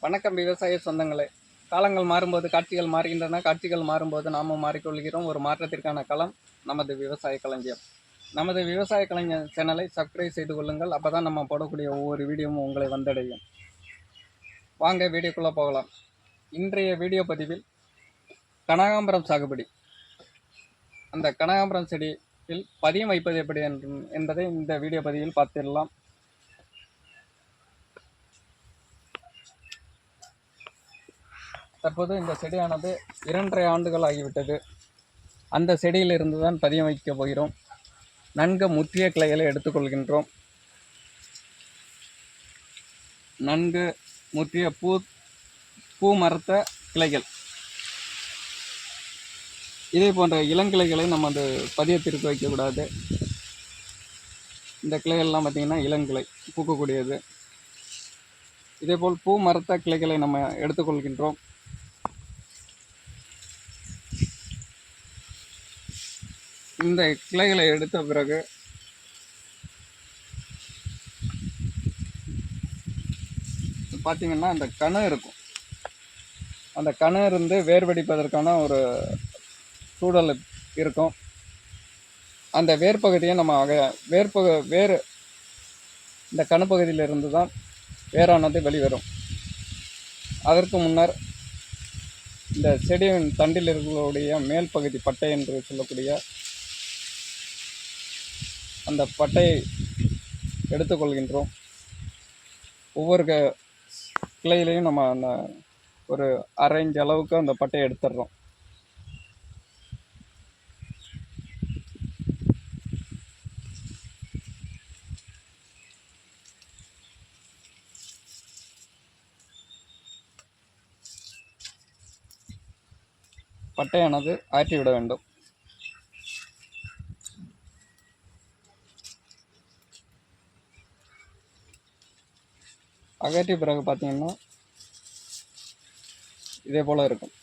வணக்கம் விவசாய சொந்தங்களே. காலங்கள் மாறும்போது காட்சிகள் மாறுகின்றன. காட்சிகள் மாறும்போது நாமும் மாறிக்கொள்கிறோம். ஒரு மாற்றத்திற்கான களம் நமது விவசாய களஞ்சியம். நமது விவசாய கலைஞர் சேனலை சப்ஸ்கிரைப் செய்து கொள்ளுங்கள். அப்போ தான் நம்ம போடக்கூடிய ஒவ்வொரு வீடியோவும் உங்களை வந்தடையும். வாங்க வீடியோக்குள்ளே போகலாம். இன்றைய வீடியோ பதிவில் கனகாம்பரம் சாகுபடி. அந்த கனகாம்பரம் செடியில் பதியம் வைப்பது எப்படி என்று- என்பதை இந்த வீடியோ பதிவில் பார்த்திடலாம். தற்போது இந்த செடியானது இரண்டரை ஆண்டுகள் ஆகிவிட்டது. அந்த செடியிலிருந்து தான் பதியம் வைக்கப் போகிறோம். நன்கு முற்றிய கிளைகளை எடுத்துக்கொள்கின்றோம். நன்கு முற்றிய பூ பூ மரத்த கிளைகள். இதே போன்ற இளங்கிளைகளை நம்ம அந்த பதியத்திற்கு வைக்கக்கூடாது. இந்த கிளைகள்லாம் பார்த்திங்கன்னா இளங்கிளை பூக்கக்கூடியது. இதேபோல் பூ மரத்த கிளைகளை நம்ம எடுத்துக்கொள்கின்றோம். இந்த கிளைகளை எடுத்த பிறகு பார்த்தீங்கன்னா அந்த கணு இருக்கும். அந்த கணு இருந்து வேர் வெடிப்பதற்கான ஒரு சூழல் இருக்கும். அந்த வேர் பகுதியை நம்ம அக வேர்பகு வேர் இந்த கணுப்பகுதியிலிருந்து தான் வேரானது வெளிவரும். அதற்கு முன்னர் இந்த செடியின் தண்டில் இருக்கக்கூடிய மேல் பகுதி பட்டை என்று சொல்லக்கூடிய அந்த பட்டையை எடுத்துக்கொள்கின்றோம். ஒவ்வொரு க கிளையிலையும் நம்ம அந்த ஒரு அரை இன்ச் அளவுக்கு அந்த பட்டையை எடுத்துடுறோம். பட்டையானது ஆற்றி விட வேண்டும். அகற்றிய பிறகு பார்த்தீங்கன்னா இதே போல் இருக்கும்.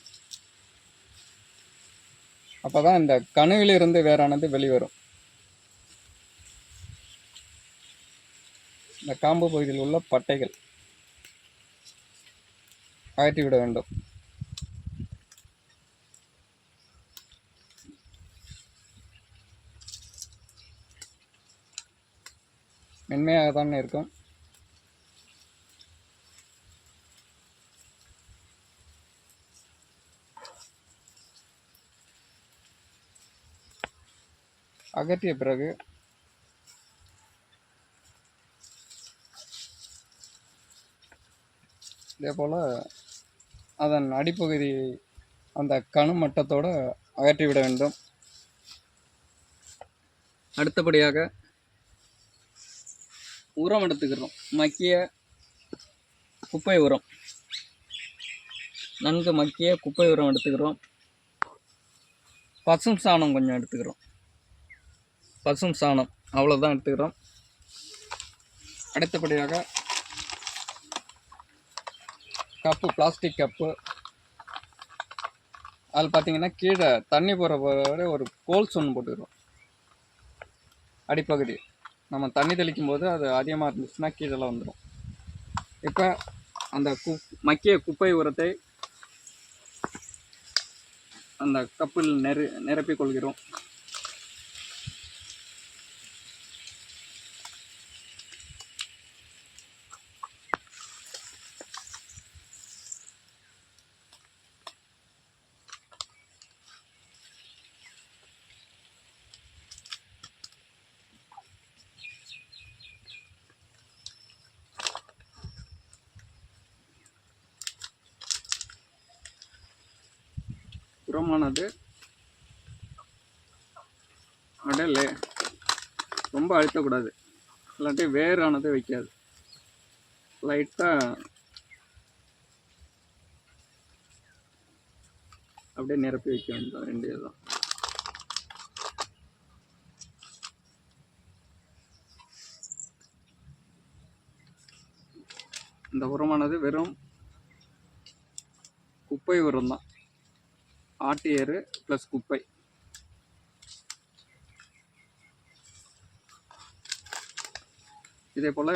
அப்போ தான் இந்த கணுவிலிருந்து வேறானது வெளிவரும். இந்த காம்பு பகுதியில் உள்ள பட்டைகள் அகற்றி விட வேண்டும். மென்மையாக தான் இருக்கும். அகற்றிய பிறகு இதே போல் அதன் அடிப்பகுதியை அந்த கணு மட்டத்தோடு அகற்றிவிட வேண்டும். அடுத்தபடியாக உரம் எடுத்துக்கிறோம். மக்கிய குப்பை உரம். நன்கு மக்கிய குப்பை உரம் எடுத்துக்கிறோம். பசும் சாணம் கொஞ்சம் எடுத்துக்கிறோம். பசும் சாணம். அவ்வளோதான் எடுத்துக்கிறோம். அடுத்தபடியாக கப்பு பிளாஸ்டிக் கப்பு. அதில் பார்த்தீங்கன்னா கீழே தண்ணி போகிற வரை ஒரு கோல்ஸ் ஒன்று போட்டுக்கிறோம். அடிப்பகுதி. நம்ம தண்ணி தெளிக்கும் போது அது அதிகமாக இருந்துச்சுன்னா கீழே வந்துடும் இப்போ அந்த கு மக்கிய குப்பை உரத்தை அந்த கப்பில் நிர நிரப்பிக் கொள்கிறோம். உரமானது அடலே. ரொம்ப அழுத்தக்கூடாது. இல்லாட்டி வேரானது வைக்காது. லைட்டாக அப்படியே நிரப்பி வைக்க வேண்டியது இதுதான் இந்த உரமானது வெறும் குப்பை உரம் தான். ஆட்டு ஏறு ப்ளஸ் குப்பை. இதே போல்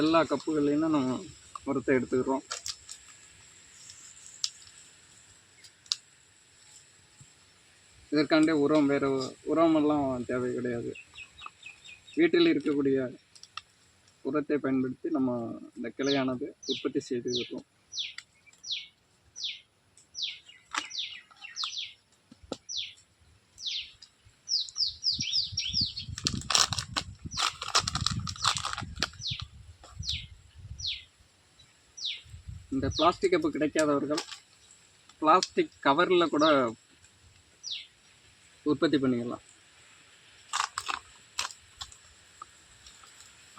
எல்லா கப்புகள்லையும் நம்ம உரத்தை எடுத்துக்கிறோம். இதற்காண்டே உரம் வேறு உரமெல்லாம் தேவை கிடையாது. வீட்டில் இருக்கக்கூடிய உரத்தை பயன்படுத்தி நம்ம இந்த கிளையானது உற்பத்தி செய்து இந்த பிளாஸ்டிக் கப்பு கிடைக்காதவர்கள் பிளாஸ்டிக் கவரில் கூட உற்பத்தி பண்ணிக்கலாம்.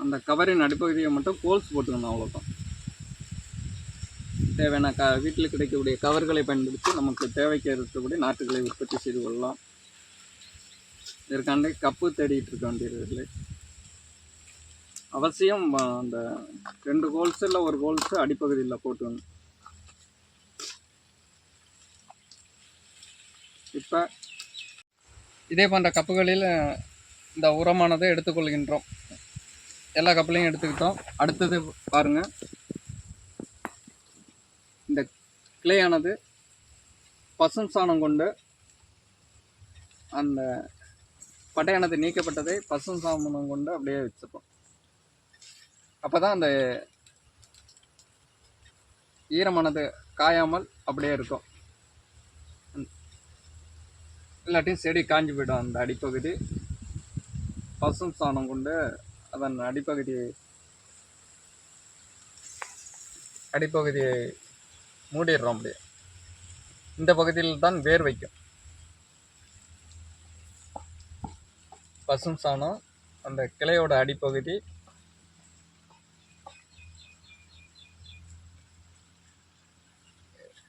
அந்த கவரின் அடிப்பகுதியை மட்டும் கோல்ஸ் போட்டுக்கணும் அவ்வளோதான் தேவையான க வீட்டில் கிடைக்கக்கூடிய கவர்களை பயன்படுத்தி நமக்கு தேவைக்கு இருக்கக்கூடிய நாற்றுகளை உற்பத்தி செய்து கொள்ளலாம். இதற்காண்டி கப்பு தேடிட்டு இருக்க வேண்டியதில்லை. அவசியம் அந்த ரெண்டு கோல்ஸ் இல்லை ஒரு கோல்ஸ் அடிப்பகுதியில் போட்டுக்கணும். இப்போ இதே போன்ற கப்புகளில் இந்த உரமானதை எடுத்துக்கொள்கின்றோம். எல்லா கப்புலையும் எடுத்துக்கிட்டோம். அடுத்தது பாருங்கள் இந்த கிளையானது பசும் சாணம் கொண்டு அந்த பட்டையானது நீக்கப்பட்டதை பசும் சாணம் கொண்டு அப்படியே வச்சுப்போம். அப்போ தான் அந்த ஈரமானது காயாமல் அப்படியே இருக்கும். இல்லாட்டியும் செடி காஞ்சி போயிடும் அந்த அடிப்பகுதி. பசும் சாணம் கொண்டு அதன் அடிப்பகுதியை அடிப்பகுதியை மூடிடுறோம் அப்படியே. இந்த பகுதியில் தான் வேர் வைக்கும். பசும் சாணம் அந்த கிளையோட அடிப்பகுதி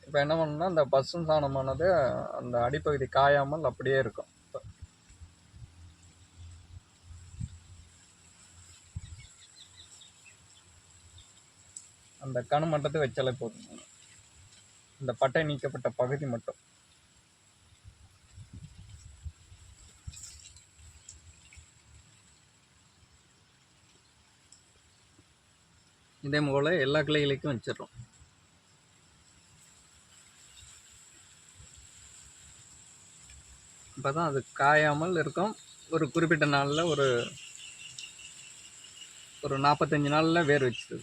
இப்போ என்ன பண்ணணும்னா அந்த பசும் சாணமானது அந்த அடிப்பகுதி காயாமல் அப்படியே இருக்கும். அந்த கணு மட்டத்தை வச்சாலே போதும். இந்த பட்டை நீக்கப்பட்ட பகுதி மட்டும். இதே போல் எல்லா கிளைகளுக்கும் வச்சிடுறோம். அப்போ தான் அது காயாமல் இருக்கும். ஒரு குறிப்பிட்ட நாளில் ஒரு ஒரு நாற்பத்தஞ்சு நாளில் வேர் வச்சுது.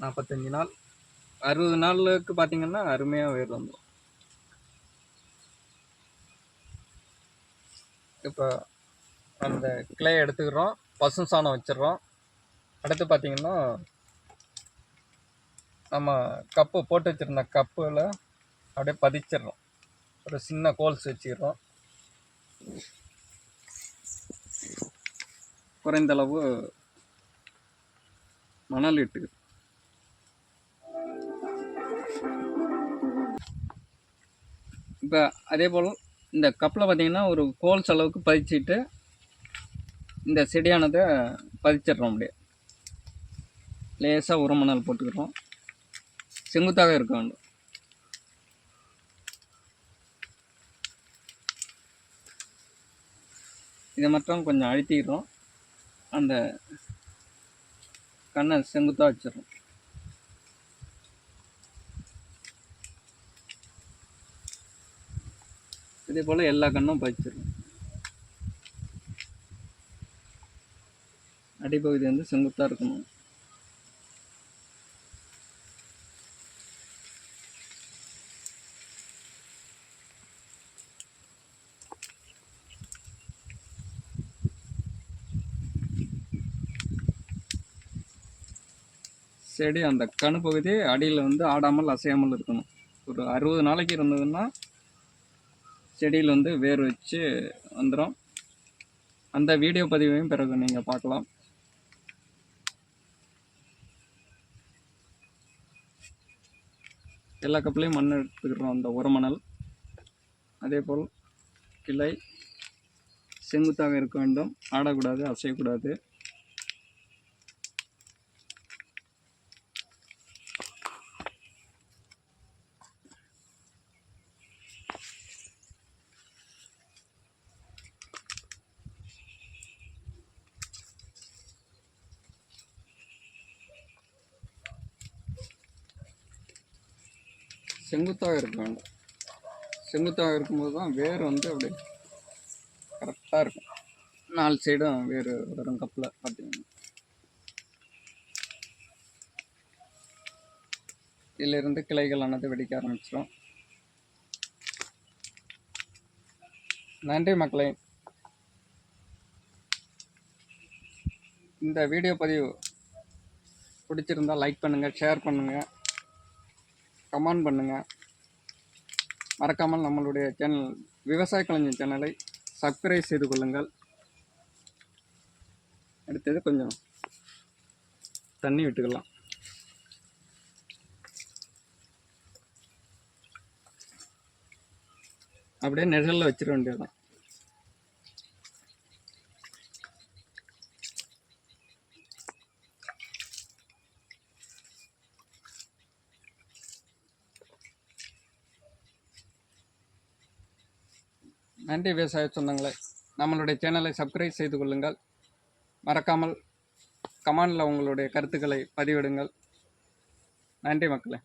நாற்பத்தஞ்சு நாள் அறுபது நாளுக்கு பார்த்தீங்கன்னா அருமையாக வேர் வந்துடும் இப்போ அந்த கிளையை எடுத்துக்கிறோம் பசு சாணம் வச்சிடுறோம். அடுத்து பார்த்தீங்கன்னா நம்ம கப்பு போட்டு வச்சுருந்த கப்பில் அப்படியே பதிச்சிடுறோம். ஒரு சின்ன கோல்ஸ் வச்சிடுறோம். குறைந்த அளவு மணல் இட்டு. இப்போ அதே போல் இந்த கப்பில் பார்த்தீங்கன்னா ஒரு கோல்ஸ் அளவுக்கு பதிச்சுட்டு இந்த செடியானதை பதிச்சிடுறோம் அப்படியே. லேசாக உரமணல் போட்டுக்கிறோம். செங்குத்தாக இருக்க வேண்டும். இதை மட்டும் கொஞ்சம் அழுத்திடுறோம். அந்த கண்ணை செங்குத்தாக வச்சிடறோம். இதே போல் எல்லா கண்ணும் பதிச்சிடும் அடிப்பகுதி வந்து செங்குத்தாக இருக்கணும். செடி அந்த கணு பகுதி அடியில் வந்து ஆடாமல் அசையாமல் இருக்கணும். ஒரு அறுபது நாளைக்கு இருந்ததுன்னா செடியில் வந்து வேர் வச்சு வந்துடும் அந்த வீடியோ பதிவையும் பிறகு நீங்கள் பார்க்கலாம். எல்லா கப்புலையும் மண் எடுத்துக்கிறோம் அந்த உரமணல். அதே போல் கிளை. செங்குத்தாக இருக்க வேண்டும். ஆடக்கூடாது அசையக்கூடாது. செங்குத்தாக இருக்க வேண்டும் செங்குத்தாக இருக்கும்போது தான் வேர் வந்து அப்படியே கரெக்டாக இருக்கும். நாலு சைடும் வேர் வரும் கப்பில் பார்த்தீங்கன்னா இதிலிருந்து கிளைகளானது வெடிக்க ஆரம்பிச்சிடும் நன்றி மக்களே. இந்த வீடியோ பதிவு பிடிச்சிருந்தா லைக் பண்ணுங்கள் ஷேர் பண்ணுங்கள் கமெண்ட் பண்ணுங்கள் மறக்காமல் நம்மளுடைய சேனல் விவசாய கலைஞர் சேனலை சப்ஸ்கிரைப் செய்து கொள்ளுங்கள். அடுத்தது கொஞ்சம் தண்ணி விட்டுக்கலாம். அப்படியே நிழலில் வச்சிட வேண்டியதுதான். நன்றி விவசாய சொந்தங்களே. நம்மளுடைய சேனலை சப்ஸ்கிரைப் செய்து கொள்ளுங்கள். மறக்காமல் கமாண்டில் உங்களுடைய கருத்துக்களை பதிவிடுங்கள். நன்றி மக்களே.